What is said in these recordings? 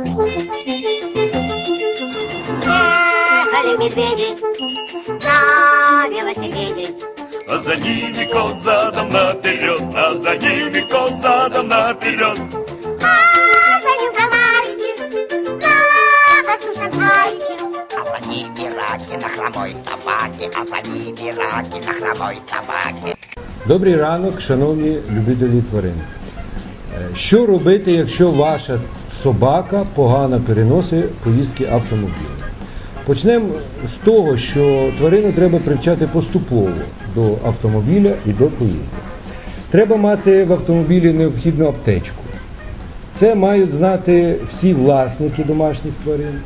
Ехали медведи на велосипеде. А за ними кот задом наперед, а за ними кот задом наперед. А за ним комарики на воздушном шарике. За ними раки на хромой собаке, а за ними раки на хромой собаке. Добрий ранок, шановні любителі тварин. Е, що робити, якщо ваша собака погано переносить поїздки автомобілем? Почнемо з того, що тварину треба привчати поступово до автомобіля і до поїздки. Треба мати в автомобілі необхідну аптечку. Це мають знати всі власники домашніх тварин,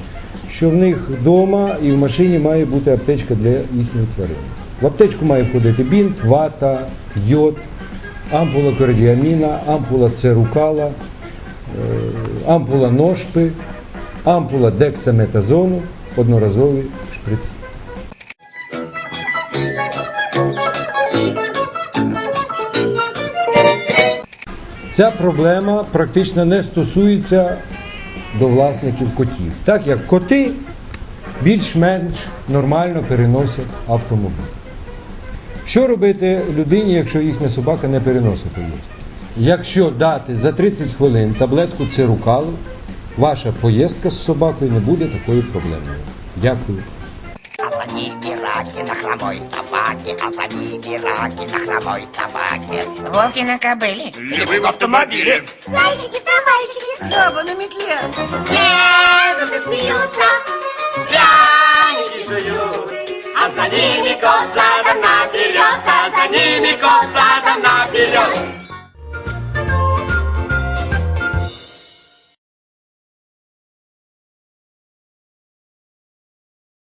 що в них вдома і в машині має бути аптечка для їхньої тварини. В аптечку має входити бінт, вата, йод, ампула кардіаміна, ампула церукала, ампула ношпи, ампула дексаметазону, одноразовий шприц. Ця проблема практично не стосується до власників котів, так як коти більш-менш нормально переносять автомобіль. Що робити людині, якщо їхня собака не переносить поїздки? Якщо дати за 30 хвилин таблетку цирукалу, ваша поїздка з собакою не буде такою проблемою. Дякую. А за раки на хромой собаке, а ними раки на хромой собаке. Волки на кобыле. Львы в автомобиле. Зайчики, трамвайчики Жаба на метле. и смеются, пряники жуют. А за ними кот задом наперед, а за ними кот задом.